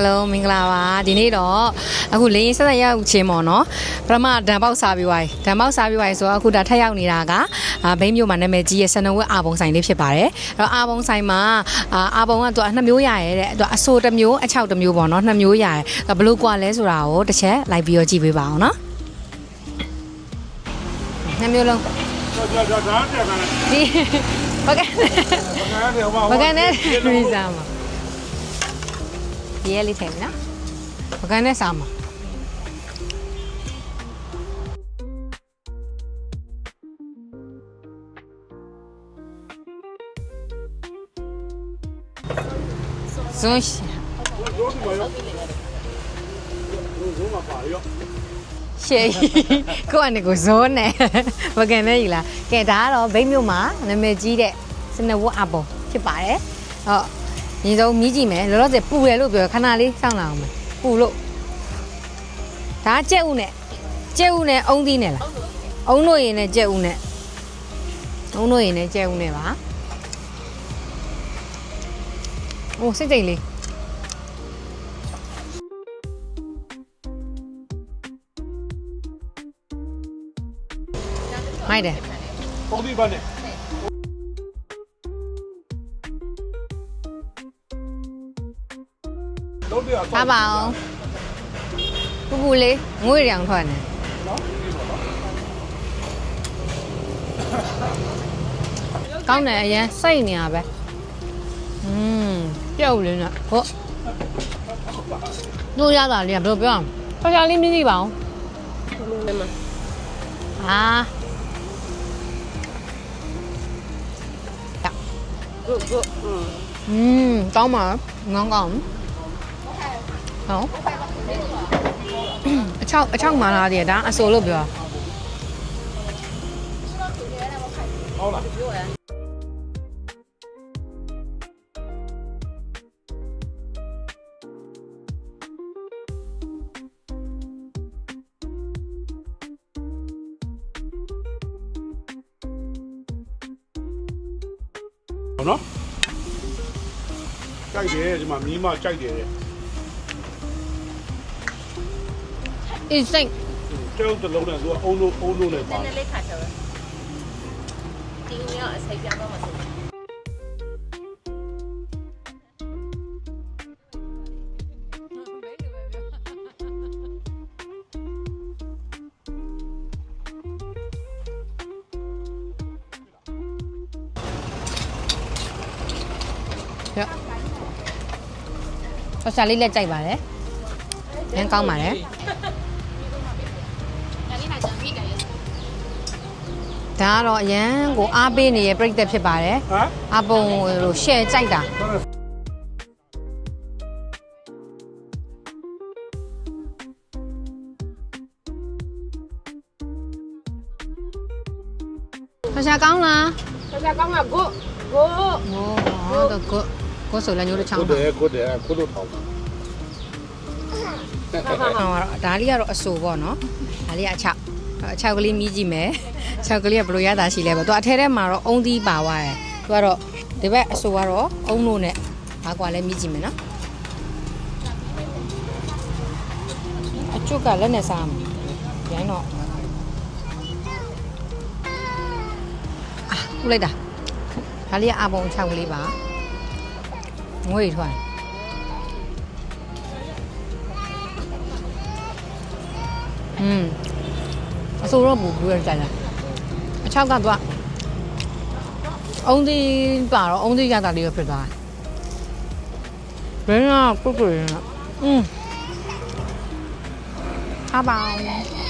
Hello မင်္ဂလာပါဒီနေ့တော့အခုလေရင်ဆက်ဆက်ရောက်ချင်းပေါ့နော်ပထမဓာတ်ပေါက်စားပြီးွားဓာတ်ပေါက်စားပြီးွားဆိုတော့အခုဒါထပ်ရောက်နေတာကဘိမ့်မြို့မှာနာမည်ကြီးရဲ့စနဝက်အာဘုံဆိုင်လေးဖြစ်ပါတယ်အဲ့တော့အာဘုံဆိုင်မှာအာဘုံကသူကနှစ်မျိုးရရဲတဲ့သူကအဆိုတစ်မျိုးအချောက်တစ်မျိုးပေါ့နော်နှစ်မျိုးရရဲဘလို့กว่าလဲဆိုတာကိုတစ်ချက်လိုက်ပြီးတော့ကြည့်ပေးပါအောင်နော်နှစ်မျိုးလုံးဒီဟုတ်ကဲ့ဘယ်ကနေဘယ်ကနေရီစာမှာ ပြည့်လေးထည့်မယ်နော်ပကန်းနဲ့စားမှာဇွန်ရှရှေ့ကိုကနေကိုဇိုးနဲ့ဝကန်နဲ့ယူလာကဲဒါကတော့ဗိတ်မြို့မှာနာမည်ကြီးတဲ့စနဝတ်အပေါ်ဖြစ်ပါတယ်ဟုတ် ညီဆုံးမီးကြည့်မယ်လောလောဆယ်ပူတယ်လို့ပြောခဏလေးစောင့်လာအောင်မယ်ပူလို့ဒါကြက်ဥနဲ့ကြက်ဥနဲ့အုံးသီးနဲ့လားအုံးတို့ရင်နဲ့ကြက်ဥနဲ့အုံးတို့ရင်နဲ့ကြက်ဥနဲ့ပါโอ้စိတ်ကြိမ်လေးမိုက်တယ်ပုံပြီးပါနဲ့ ထားပါအောင်ပူပူလေးငွေရောင်ထွက်နေကောင်းတယ်အရင်စိတ်နေရပဲอืมပြုတ်လေးနဲ့ဟုတ်တို့ရတာလေးကဘယ်လိုပြောအောင်ဖျားလေးမြည်ကြည့်ပါအောင်အာ good good อืม อืมကောင်းပါငေါင်းကောင်း နော်အချောက်အချောက်မာလာတယ်ဒါအဆိုလို့ပြောဟုတ်လားနော်ကြိုက်တယ်ဒီမှာမီးမကြိုက်တယ် အေးစိတ်ကျုပ်တစ်လုံးနဲ့သူကအုံလုံးအုံလုံးနဲ့ပါနည်းနည်းလေးခါချောတယ်ဒီမျိုးအစိပ်ပြောင်းတော့မှာဆိုရဆောဆာလေးလက်ကြိုက်ပါတယ်ရမ်းကောင်းပါတယ် ဒါကတော့အရန်ကိုအားပေးနေတဲ့ပြိတ္တဖြစ်ပါတယ်ဟမ်အပုံလို့ share ကြိုက်တာဆောဆာကောင်းလားဆရာကောင်းက good good ဟိုတော့ကိုကိုဆိုလည်းညိုးတစ်ချောင်းကိုပါတယ်ကိုတယ်ကိုတို့ထောင်းဟောဒါလေးကတော့အဆူပေါ့နော်ဒါလေးကအချောက် အချောက်ကလေးမြည်ကြည့်မယ်အချောက်ကလေးကဘယ်လိုရတာရှိလဲပေါ့သူအထဲထဲမှာတော့အုံသီးပါသွားတယ်သူကတော့ဒီဘက်အဆူကတော့အုံလို့နဲ့ဘာကွာလဲမြည်ကြည့်မယ်နော်အကျွတ်ကလက်နဲ့စားမယ်ရိုင်းတော့အာခုလိုက်တာဒါလေးကအပုံအချောက်ကလေးပါငွေထွက်อืม အစိုးရဘူးဘူးရကြတယ်အချောက်ကတော့အုံးဒီပါတော့အုံးဒီရတာလေးပဲဖြစ်သွားတယ်ဘယ်ကပုတ်ပုတ်ရင်းอืมအားပါအောင်